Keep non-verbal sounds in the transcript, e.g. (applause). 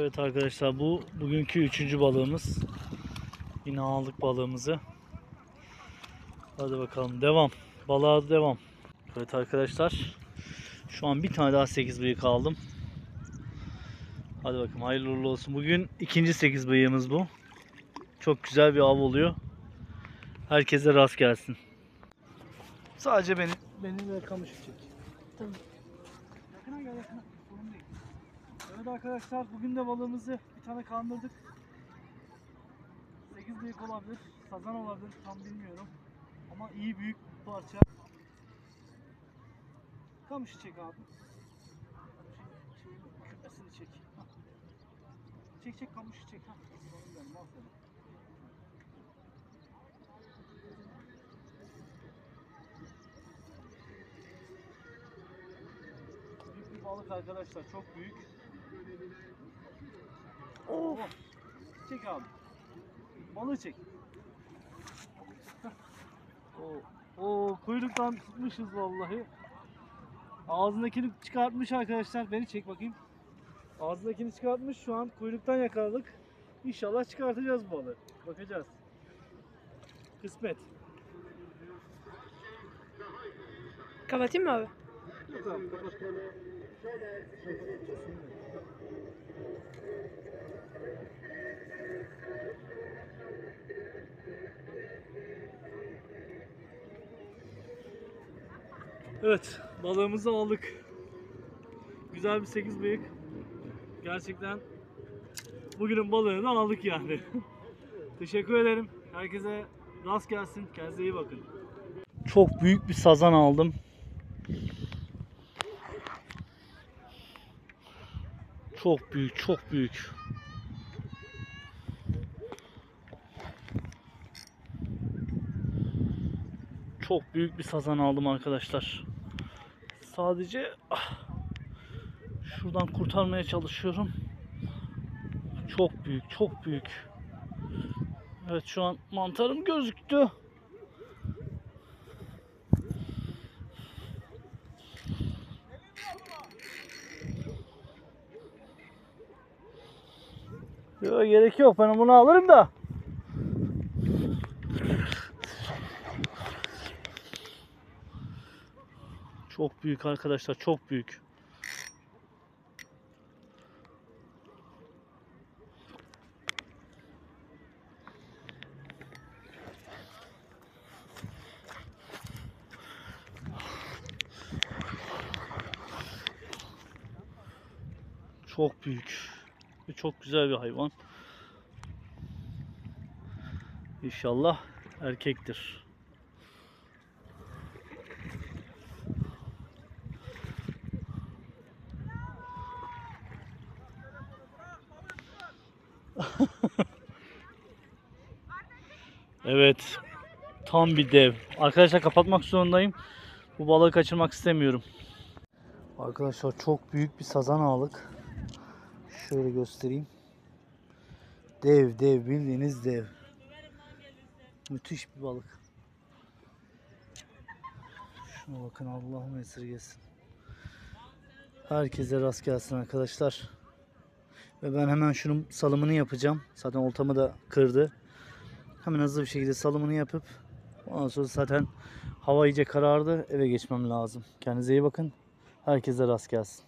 Evet arkadaşlar bu bugünkü üçüncü balığımız. Yine aldık balığımızı. Hadi bakalım devam. Balığa devam. Evet arkadaşlar. Şu an bir tane daha 8 bıyık aldım. Hadi bakalım hayırlı uğurlu olsun. Bugün ikinci 8 bıyığımız bu. Çok güzel bir av oluyor. Herkese rast gelsin. Sadece beni beni ve kamışı çek. Tamam. Yakına gel yakına. Evet arkadaşlar bugün de balığımızı bir tane kandırdık. 8 büyük olabilir, sazan olabilir tam bilmiyorum. Ama iyi büyük parça. Kamışı çek abi. Kümesini çek. Çek çek kamışı çek. Büyük bir balık arkadaşlar çok büyük. Çek abi. Balığı çek. Oo, oo kuyruktan tutmuşuz vallahi. Ağzındakini çıkartmış arkadaşlar. Beni çek bakayım. Ağzındakini çıkartmış. Şu an kuyruktan yakaladık. İnşallah çıkartacağız bu balığı. Bakacağız. Kısmet. Kapatayım mı abi? Tamam, kapat. Evet, balığımızı aldık. Güzel bir 8 bıyık. Gerçekten bugünün balığını aldık yani. (laughs) Teşekkür ederim. Herkese rast gelsin. Kendinize iyi bakın. Çok büyük bir sazan aldım. Çok büyük, çok büyük. Çok büyük bir sazan aldım arkadaşlar. Sadece ah, şuradan kurtarmaya çalışıyorum. Çok büyük, çok büyük. Evet şu an mantarım gözüktü. Yok gerek yok. Ben bunu alırım da. Çok büyük arkadaşlar. Çok büyük. Çok büyük. Ve çok güzel bir hayvan. İnşallah erkektir. (laughs) evet. Tam bir dev. Arkadaşlar kapatmak zorundayım. Bu balığı kaçırmak istemiyorum. Arkadaşlar çok büyük bir sazan aldık. Şöyle göstereyim. Dev dev bildiğiniz dev. Müthiş bir balık. Şuna bakın Allah'ım esirgesin. Herkese rast gelsin arkadaşlar. Ve ben hemen şunun salımını yapacağım. Zaten oltamı da kırdı. Hemen hızlı bir şekilde salımını yapıp ondan sonra zaten hava iyice karardı. Eve geçmem lazım. Kendinize iyi bakın. Herkese rast gelsin.